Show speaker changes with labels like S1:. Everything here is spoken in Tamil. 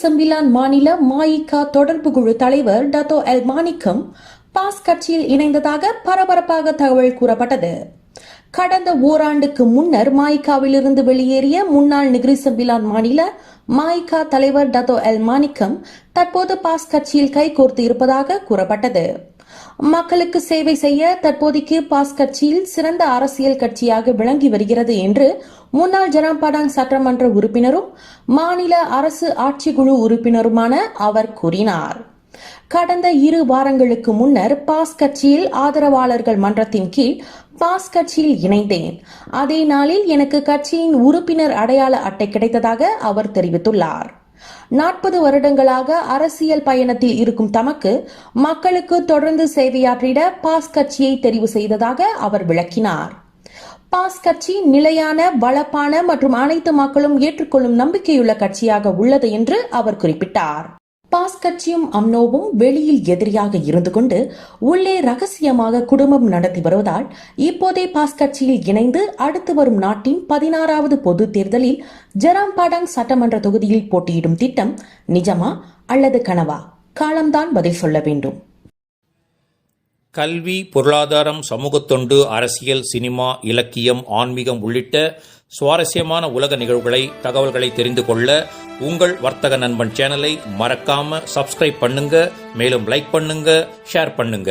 S1: செம்பிலான் மாநில மாயிகா தொடர்பு குழு தலைவர் டத்தோ எல் மாணிக்கம் பாஸ் கட்சியில் இணைந்ததாக பரபரப்பாக தகவல் கூறப்பட்டது. கடந்த ஓராண்டுக்கு முன்னர் மாய்காவிலிருந்து வெளியேறிய முன்னாள் நிகிரி செம்பிலான் மாநில மாய்கா தலைவர் டத்தோ எல் மாணிக்கம் தற்போது பாஸ் கட்சியில் கைகோர்த்து இருப்பதாக கூறப்பட்டது. மக்களுக்கு சேவை செய்ய தற்போதைக்கு பாஸ் கட்சியில் சிறந்த அரசியல் கட்சியாக விளங்கி வருகிறது என்று முன்னாள் ஜனாம்பாடாங் சட்டமன்ற உறுப்பினரும் மாநில அரசு ஆட்சிக்குழு உறுப்பினருமான அவர் கூறினார். கடந்த இரு வாரங்களுக்கு முன்னர் பாஸ் கட்சியில் ஆதரவாளர்கள் மன்றத்தின் கீழ் பாஸ் கட்சியில் இணைந்தேன். அதே நாளில் எனக்கு கட்சியின் உறுப்பினர் அடையாள அட்டை கிடைத்ததாக அவர் தெரிவித்துள்ளார். நாற்பது வருடங்களாக அரசியல் பயணத்தில் இருக்கும் தமக்கு மக்களுக்கு தொடர்ந்து சேவையாற்றிட பாஸ் கட்சியை தெரிவு செய்ததாக அவர் விளக்கினார். பாஸ் கட்சி நிலையான வளப்பான மற்றும் அனைத்து மக்களும் ஏற்றுக்கொள்ளும் நம்பிக்கையுள்ள கட்சியாக உள்ளது என்று அவர் குறிப்பிட்டார். பாஸ் கட்சியும் அம்னோவும் வெளியில் எதிரியாக இருந்து கொண்டு உள்ளே ரகசியமாக குடும்பம் நடத்தி வருவதால் இப்போதே பாஸ் கட்சியில் இணைந்து அடுத்து வரும் நாட்டின் பதினாறாவது பொது தேர்தலில் ஜெராம்பாடாங் சட்டமன்ற தொகுதியில் போட்டியிடும் திட்டம் நிஜமா அல்லது கனவா? காலம்தான் பதில் சொல்ல வேண்டும்.
S2: கல்வி பொருளாதாரம் சமூகத்தொண்டு அரசியல் சினிமா இலக்கியம் ஆன்மீகம் உள்ளிட்ட சுவாரஸ்யமான உலக நிகழ்வுகளை தகவல்களை தெரிந்து கொள்ள உங்கள் வர்த்தக நண்பன் சேனலை மறக்காம சப்ஸ்கிரைப் பண்ணுங்க மேலும் லைக் பண்ணுங்க ஷேர் பண்ணுங்க.